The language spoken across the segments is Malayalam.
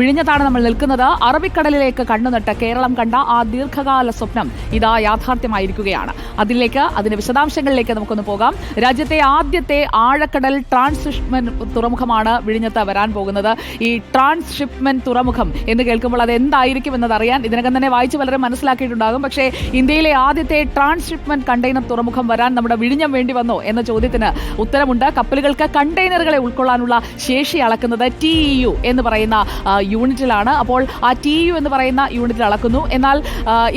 വിഴിഞ്ഞത്താണ് നമ്മൾ നിൽക്കുന്നത്. അറബിക്കടലിലേക്ക് കണ്ണുനട്ട് കേരളം കണ്ട ആ ദീർഘകാല സ്വപ്നം ഇതാ യാഥാർത്ഥ്യമായിരിക്കുകയാണ്. അതിലേക്ക് അതിന്റെ വിശദാംശങ്ങളിലേക്ക് നമുക്കൊന്ന് പോകാം. രാജ്യത്തെ ആദ്യത്തെ ആഴക്കടൽ ട്രാൻസ്ഷിപ്മെന്റ് തുറമുഖമാണ് വിഴിഞ്ഞത്ത് വരാൻ പോകുന്നത്. ഈ ട്രാൻസ്ഷിപ്മെന്റ് തുറമുഖം എന്ന് കേൾക്കുമ്പോൾ അത് എന്തായിരിക്കും എന്നതറിയാൻ ഇതിനകം തന്നെ വായിച്ച് വളരെ മനസ്സിലാക്കിയിട്ടുണ്ടാകും. പക്ഷേ ഇന്ത്യയിലെ ആദ്യത്തെ ട്രാൻസ്ഷിപ്മെന്റ് കണ്ടെയ്നർ തുറമുഖം വരാൻ നമ്മുടെ വിഴിഞ്ഞം വേണ്ടി വന്നോ എന്ന ചോദ്യത്തിന് ഉത്തരമുണ്ട്. കപ്പലുകൾക്ക് കണ്ടെയ്നറുകളെ ഉൾക്കൊള്ളാനുള്ള ശേഷി അളക്കുന്നത് ടി ഇ യു എന്ന് പറയുന്ന യൂണിറ്റിലാണ്. അപ്പോൾ ആ ടി യു എന്ന് പറയുന്ന യൂണിറ്റിൽ അളക്കുന്നു. എന്നാൽ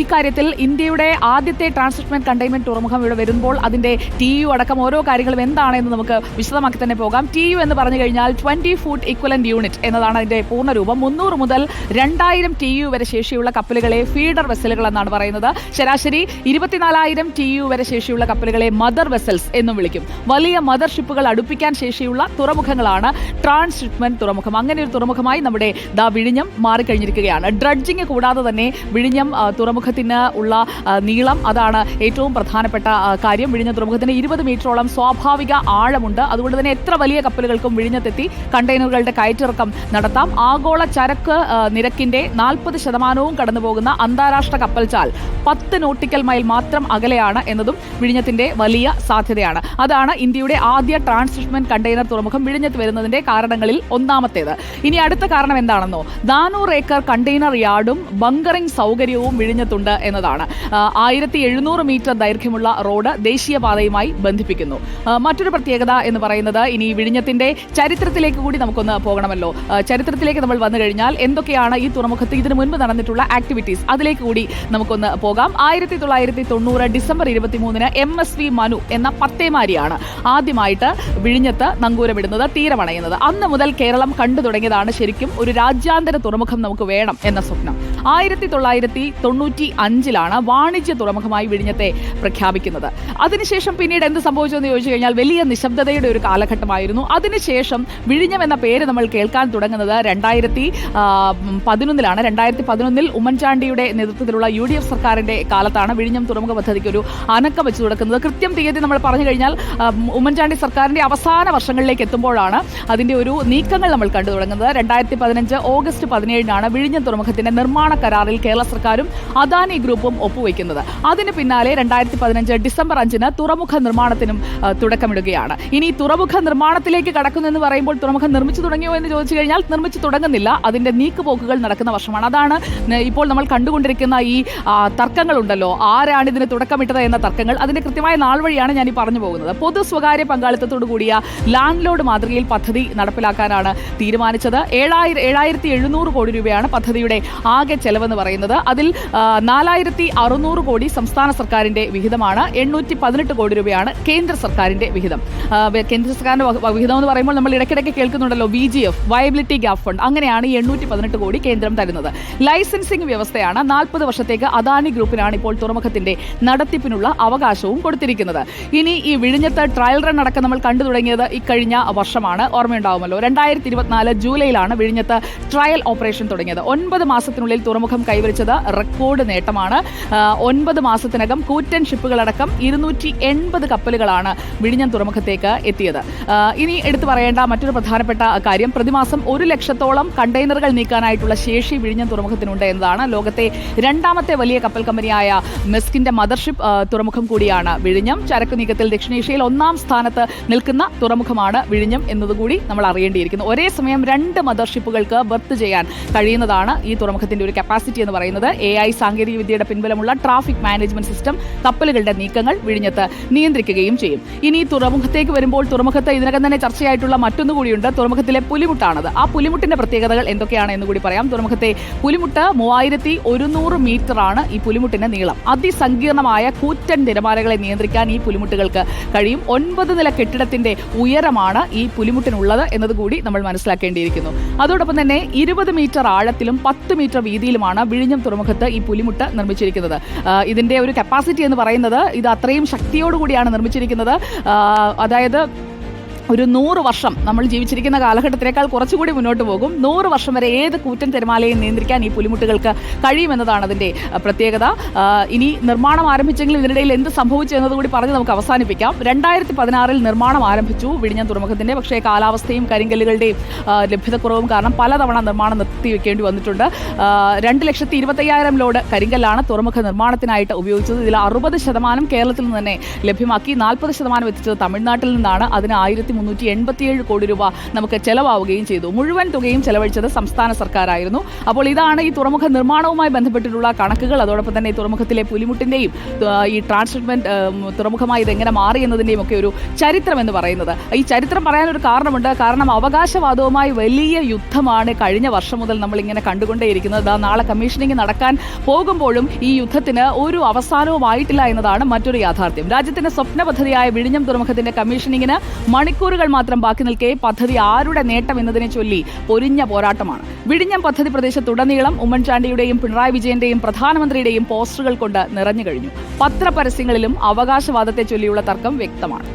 ഇക്കാര്യത്തിൽ ഇന്ത്യയുടെ ആദ്യത്തെ ട്രാൻസ്ഷിപ്മെന്റ് കണ്ടെയ്ൻമെന്റ് തുറമുഖം ഇവിടെ വരുമ്പോൾ അതിന്റെ ടി യു അടക്കം ഓരോ കാര്യങ്ങളും എന്താണെന്ന് നമുക്ക് വിശദമാക്കി തന്നെ പോകാം. ടി യു എന്ന് പറഞ്ഞു കഴിഞ്ഞാൽ ട്വന്റി ഫുട്ട് ഇക്വലന്റ് യൂണിറ്റ് എന്നതാണ് അതിന്റെ പൂർണരൂപം. മുന്നൂറ് മുതൽ രണ്ടായിരം ടി യു വരെ ശേഷിയുള്ള കപ്പലുകളെ ഫീഡർ വെസലുകൾ എന്നാണ് പറയുന്നത്. ശരാശരി ഇരുപത്തിനാലായിരം ടി യു വരെ ശേഷിയുള്ള കപ്പലുകളെ മദർ വെസൽസ് എന്നും വിളിക്കും. വലിയ മദർ ഷിപ്പുകൾ അടുപ്പിക്കാൻ ശേഷിയുള്ള തുറമുഖങ്ങളാണ് ട്രാൻസ്ഷിപ്മെന്റ് തുറമുഖം. അങ്ങനെ ഒരു തുറമുഖമായി നമ്മുടെ വിഴിഞ്ഞം മാറിക്കഴിഞ്ഞിരിക്കുകയാണ്. ഡ്രഡ്ജിങ് കൂടാതെ തന്നെ വിഴിഞ്ഞം തുറമുഖത്തിന് ഉള്ള നീളം അതാണ് ഏറ്റവും പ്രധാനപ്പെട്ട കാര്യം. വിഴിഞ്ഞ തുറമുഖത്തിന് ഇരുപത് മീറ്ററോളം സ്വാഭാവിക ആഴമുണ്ട്. അതുകൊണ്ട് തന്നെ എത്ര വലിയ കപ്പലുകൾക്കും വിഴിഞ്ഞത്തെത്തി കണ്ടെയ്നറുകളുടെ കയറ്റിറക്കം നടത്താം. ആഗോള ചരക്ക് നിരക്കിന്റെ നാൽപ്പത് ശതമാനവും കടന്നുപോകുന്ന അന്താരാഷ്ട്ര കപ്പൽച്ചാൽ പത്ത് നോട്ടിക്കൽ മൈൽ മാത്രം അകലെയാണ് എന്നതും വിഴിഞ്ഞത്തിന്റെ വലിയ സാധ്യതയാണ്. അതാണ് ഇന്ത്യയുടെ ആദ്യ ട്രാൻസ്ഷിപ്മെന്റ് കണ്ടെയ്നർ തുറമുഖം വിഴിഞ്ഞത്ത് വരുന്നതിന്റെ കാരണങ്ങളിൽ ഒന്നാമത്തേത്. ഇനി അടുത്ത കാരണം എന്താണെന്നോ നാനൂറ് ഏക്കർ കണ്ടെയ്നർ യാർഡും ബങ്കറിംഗ് സൗകര്യവും വിഴിഞ്ഞത്തുണ്ട് എന്നതാണ്. ആയിരത്തി എഴുന്നൂറ് മീറ്റർ ദൈർഘ്യമുള്ള റോഡ് ദേശീയപാതയുമായി ബന്ധിപ്പിക്കുന്നു. മറ്റൊരു പ്രത്യേകത എന്ന് പറയുന്നത് ഇനി വിഴിഞ്ഞത്തിന്റെ ചരിത്രത്തിലേക്ക് കൂടി നമുക്കൊന്ന് പോകണമല്ലോ. ചരിത്രത്തിലേക്ക് നമ്മൾ വന്നു കഴിഞ്ഞാൽ എന്തൊക്കെയാണ് ഈ തുറമുഖത്ത് ഇതിനു മുൻപ് നടന്നിട്ടുള്ള ആക്ടിവിറ്റീസ് അതിലേക്ക് കൂടി നമുക്കൊന്ന് പോകാം. ആയിരത്തി തൊള്ളായിരത്തി തൊണ്ണൂറ് ഡിസംബർ ഇരുപത്തിമൂന്നിന് എം എസ് വി മനു എന്ന പത്തേമാരിയാണ് ആദ്യമായിട്ട് വിഴിഞ്ഞത്ത് നങ്കൂരമിടുന്നത് തീരമണയുന്നത്. അന്ന് മുതൽ കേരളം കണ്ടു തുടങ്ങിയതാണ് ശരിക്കും ഒരു രാജ്യാന്തര തുറമുഖം നമുക്ക് വേണം എന്ന സ്വപ്നം. ആയിരത്തി തൊള്ളായിരത്തി തൊണ്ണൂറ്റി അഞ്ചിലാണ് വാണിജ്യ തുറമുഖമായി വിഴിഞ്ഞത്തെ പ്രഖ്യാപിക്കുന്നത്. അതിനുശേഷം പിന്നീട് എന്ത് സംഭവിച്ചെന്ന് ചോദിച്ചു കഴിഞ്ഞാൽ വലിയ നിശബ്ദതയുടെ ഒരു കാലഘട്ടമായിരുന്നു. അതിനുശേഷം വിഴിഞ്ഞം എന്ന പേര് നമ്മൾ കേൾക്കാൻ തുടങ്ങുന്നത് രണ്ടായിരത്തി പതിനൊന്നിലാണ്. രണ്ടായിരത്തി പതിനൊന്നിൽ ഉമ്മൻചാണ്ടിയുടെ നേതൃത്വത്തിലുള്ള യു ഡി എഫ് സർക്കാരിന്റെ കാലത്താണ് വിഴിഞ്ഞം തുറമുഖ പദ്ധതിക്ക് ഒരു അനക്കം വെച്ചു തുടക്കുന്നത്. കൃത്യം തീയതി നമ്മൾ പറഞ്ഞു കഴിഞ്ഞാൽ ഉമ്മൻചാണ്ടി സർക്കാരിന്റെ അവസാന വർഷങ്ങളിലേക്ക് എത്തുമ്പോഴാണ് അതിന്റെ ഒരു നീക്കങ്ങൾ നമ്മൾ കണ്ടു തുടങ്ങുന്നത്. രണ്ടായിരത്തി പതിനഞ്ച് ഓഗസ്റ്റ് പതിനേഴിനാണ് വിഴിഞ്ഞം തുറമുഖത്തിന്റെ നിർമ്മാണ കരാറിൽ കേരള സർക്കാരും അദാനി ഗ്രൂപ്പും ഒപ്പുവയ്ക്കുന്നത് അതിന് പിന്നാലെ രണ്ടായിരത്തി പതിനഞ്ച് ഡിസംബർ അഞ്ചിന് തുറമുഖ നിർമ്മാണത്തിനും തുടക്കമിടുകയാണ്. ഇനി തുറമുഖ നിർമ്മാണത്തിലേക്ക് കടക്കുന്നു എന്ന് പറയുമ്പോൾ തുറമുഖം നിർമ്മിച്ചു തുടങ്ങിയോ എന്ന് ചോദിച്ചു കഴിഞ്ഞാൽ നിർമ്മിച്ചു തുടങ്ങുന്നില്ല. അതിന്റെ നീക്കുപോക്കുകൾ നടക്കുന്ന വർഷമാണ്. അതാണ് ഇപ്പോൾ നമ്മൾ കണ്ടുകൊണ്ടിരിക്കുന്ന ഈ തർക്കങ്ങൾ ഉണ്ടല്ലോ ആരാണ് ഇതിന് തുടക്കമിട്ടത് എന്ന തർക്കങ്ങൾ. അതിന്റെ കൃത്യമായ നാൾ വഴിയാണ് ഞാൻ ഈ പറഞ്ഞു പോകുന്നത്. പൊതു സ്വകാര്യ പങ്കാളിത്തത്തോടു കൂടിയ ലാൻഡ് ലോഡ് മാതൃകയിൽ പദ്ധതി നടപ്പിലാക്കാനാണ് തീരുമാനിച്ചത്. ഏഴായിരം ഏഴായിരത്തി എഴുന്നൂറ് കോടി രൂപയാണ് പദ്ധതിയുടെ ആകെ ചെലവെന്ന് പറയുന്നത്. അതിൽ നാലായിരത്തി അറുന്നൂറ് കോടി സംസ്ഥാന സർക്കാരിന്റെ വിഹിതമാണ്. എണ്ണൂറ്റി പതിനെട്ട് കോടി രൂപയാണ് കേന്ദ്ര സർക്കാരിന്റെ വിഹിതം. കേന്ദ്ര സർക്കാരിന്റെ വിഹിതം എന്ന് പറയുമ്പോൾ നമ്മൾ ഇടയ്ക്കിടയ്ക്ക് കേൾക്കുന്നുണ്ടല്ലോ V G F viability gap fund അങ്ങനെയാണ് ഈ എണ്ണൂറ്റി പതിനെട്ട് കോടി കേന്ദ്രം തരുന്നത്. ലൈസൻസിംഗ് വ്യവസ്ഥയാണ് നാൽപ്പത് വർഷത്തേക്ക് അദാനി ഗ്രൂപ്പിനാണ് ഇപ്പോൾ തുറമുഖത്തിന്റെ നടത്തിപ്പിനുള്ള അവകാശവും കൊടുത്തിരിക്കുന്നത്. ഇനി ഈ വിഴിഞ്ഞത്ത് ട്രയൽ റൺ അടക്കം നമ്മൾ കണ്ടു തുടങ്ങിയത് ഇക്കഴിഞ്ഞ വർഷമാണ്. ഓർമ്മയുണ്ടാവുമല്ലോ. രണ്ടായിരത്തി ഇരുപത്തിനാല് ജൂലൈയിലാണ് വിഴിഞ്ഞത്ത് ട്രയൽ ഓപ്പറേഷൻ തുടങ്ങിയത്. ഒൻപത് മാസത്തിനുള്ളിൽ തുറമുഖം കൈവരിച്ചത് റെക്കോർഡ് നേട്ടമാണ്. ഒൻപത് മാസത്തിനകം കൂറ്റൻ ഷിപ്പുകളടക്കം ഇരുന്നൂറ്റി എൺപത് കപ്പലുകളാണ് വിഴിഞ്ഞം തുറമുഖത്തേക്ക് എത്തിയത്. ഇനി എടുത്തു പറയേണ്ട മറ്റൊരു പ്രധാനപ്പെട്ട കാര്യം പ്രതിമാസം ഒരു ലക്ഷത്തോളം കണ്ടെയ്നറുകൾ നീക്കാനായിട്ടുള്ള ശേഷി വിഴിഞ്ഞം തുറമുഖത്തിനുണ്ട് എന്നതാണ്. ലോകത്തെ രണ്ടാമത്തെ വലിയ കപ്പൽ കമ്പനിയായ മെസ്കിന്റെ മദർഷിപ്പ് തുറമുഖം കൂടിയാണ് വിഴിഞ്ഞം. ചരക്ക് നീക്കത്തിൽ ദക്ഷിണേഷ്യയിൽ ഒന്നാം സ്ഥാനത്ത് നിൽക്കുന്ന തുറമുഖമാണ് വിഴിഞ്ഞം എന്നതുകൂടി നമ്മൾ അറിയേണ്ടിയിരിക്കുന്നു. ഒരേ സമയം രണ്ട് മദർഷിപ്പുകൾക്ക് ബർത്ത് ചെയ്യാൻ കഴിയുന്നതാണ് ഈ തുറമുഖത്തിന്റെ ഒരു കപ്പാസിറ്റി എന്ന് പറയുന്നത് എ ഐ സാങ്കേതിക വിദ്യയുടെ പിൻബലമുള്ള ട്രാഫിക് മാനേജ്മെന്റ് സിസ്റ്റം കപ്പലുകളുടെ നീക്കങ്ങൾ വിഴിഞ്ഞത്ത് നിയന്ത്രിക്കുകയും ചെയ്യും. ഇനി തുറമുഖത്തേക്ക് വരുമ്പോൾ തുറമുഖത്ത് ഇതിനകം തന്നെ ചർച്ചയായിട്ടുള്ള മറ്റൊന്നു കൂടിയുണ്ട്. തുറമുഖത്തിലെ പുലിമുട്ടാണത്. ആ പുലിമുട്ടിന്റെ പ്രത്യേകതകൾ എന്തൊക്കെയാണ് എന്ന് കൂടി പറയാം. തുറമുഖത്തെ പുലിമുട്ട് മൂവായിരത്തി ഒരുന്നൂറ് ആണ് ഈ പുലിമുട്ടിന്റെ നീളം. അതിസങ്കീർണമായ കൂറ്റൻ തിരമാലകളെ നിയന്ത്രിക്കാൻ ഈ പുലിമുട്ടുകൾക്ക് കഴിയും. ഒൻപത് നില കെട്ടിടത്തിന്റെ ഉയരമാണ് ഈ പുലിമുട്ടിനുള്ളത് എന്നതുകൂടി നമ്മൾ മനസ്സിലാക്കേണ്ടിയിരിക്കുന്നു. അതോടൊപ്പം തന്നെ ഇരുപത് മീറ്റർ ആഴത്തിലും പത്ത് മീറ്റർ വീതിയിലുമാണ് വിഴിഞ്ഞം തുറമുഖത്ത് ഈ പുലിമുട്ട് നിർമ്മിച്ചിരിക്കുന്നത്. ഇതിന്റെ ഒരു കപ്പാസിറ്റി എന്ന് പറയുന്നത് ഇത് അത്രയും ശക്തിയോടുകൂടിയാണ് നിർമ്മിച്ചിരിക്കുന്നത്. അതായത് ഒരു നൂറ് വർഷം നമ്മൾ ജീവിച്ചിരിക്കുന്ന കാലഘട്ടത്തിനേക്കാൾ കുറച്ചുകൂടി മുന്നോട്ട് പോകും. നൂറ് വർഷം വരെ ഏത് കൂറ്റൻ തിരമാലയും നിയന്ത്രിക്കാൻ ഈ പുലിമുട്ടുകൾക്ക് കഴിയുമെന്നതാണ് അതിന്റെ പ്രത്യേകത. ഇനി നിർമ്മാണം ആരംഭിച്ചെങ്കിലും ഇതിനിടയിൽ എന്ത് സംഭവിച്ചു എന്നതുകൂടി പറഞ്ഞ് നമുക്ക് അവസാനിപ്പിക്കാം. രണ്ടായിരത്തി പതിനാറിൽ നിർമ്മാണം ആരംഭിച്ചു വിഴിഞ്ഞം തുറമുഖത്തിന്റെ പക്ഷേ കാലാവസ്ഥയും കരിങ്കല്ലുകളുടെയും ലഭ്യതക്കുറവും കാരണം പലതവണ നിർമ്മാണം നിർത്തി നിർത്തിവെക്കേണ്ടി വന്നിട്ടുണ്ട്. രണ്ട് ലക്ഷത്തി ഇരുപത്തയ്യായിരം ലോഡ് കരിങ്കല്ലാണ് തുറമുഖ നിർമ്മാണത്തിനായിട്ട് ഉപയോഗിച്ചത്. ഇതിൽ അറുപത് ശതമാനം കേരളത്തിൽ നിന്ന് തന്നെ ലഭ്യമാക്കി. നാൽപ്പത് ശതമാനം എത്തിച്ചത് തമിഴ്നാട്ടിൽ നിന്നാണ്. അതിന് ആയിരത്തി മുന്നൂറ്റി എൺപത്തിയേഴ് കോടി രൂപ നമുക്ക് ചെലവാവുകയും ചെയ്തു. മുഴുവൻ തുകയും ചെലവഴിച്ചത് സംസ്ഥാന സർക്കാരായിരുന്നു. അപ്പോൾ ഇതാണ് ഈ തുറമുഖ നിർമ്മാണവുമായി ബന്ധപ്പെട്ടിട്ടുള്ള കണക്കുകൾ. അതോടൊപ്പം തന്നെ ഈ തുറമുഖത്തിലെ പുലിമുട്ടിന്റെയും ഈ ട്രാൻസ്ഷിപ്മെന്റ് തുറമുഖമായി ഇതെങ്ങനെ മാറി എന്നതിന്റെയും ഒക്കെ ഒരു ചരിത്രം എന്ന് പറയുന്നത്. ഈ ചരിത്രം പറയാനൊരു കാരണമുണ്ട്. കാരണം അവകാശവാദവുമായി വലിയ യുദ്ധമാണ് കഴിഞ്ഞ വർഷം മുതൽ നമ്മൾ ഇങ്ങനെ കണ്ടുകൊണ്ടേയിരിക്കുന്നത് നാളെ കമ്മീഷനിങ് നടക്കാൻ പോകുമ്പോഴും ഈ യുദ്ധത്തിന് ഒരു അവസാനവുമായിട്ടില്ല എന്നതാണ് മറ്റൊരു യാഥാർത്ഥ്യം. രാജ്യത്തിന്റെ സ്വപ്ന പദ്ധതിയായ വിഴിഞ്ഞം തുറമുഖത്തിന്റെ കമ്മീഷനിങ്ങിന് മണിക്കൂറുകൾ മാത്രം ബാക്കി നിൽക്കെ പദ്ധതി ആരുടെ നേട്ടം എന്നതിനെ ചൊല്ലി പൊരിഞ്ഞ പോരാട്ടമാണ്. വിഴിഞ്ഞം പദ്ധതി പ്രദേശത്തുടനീളം ഉമ്മൻചാണ്ടിയുടെയും പിണറായി വിജയന്റെയും പ്രധാനമന്ത്രിയുടെയും പോസ്റ്ററുകൾ കൊണ്ട് നിറഞ്ഞു കഴിഞ്ഞു. പത്രപരസ്യങ്ങളിലും അവകാശവാദത്തെ ചൊല്ലിയുള്ള തർക്കം വ്യക്തമാണ്.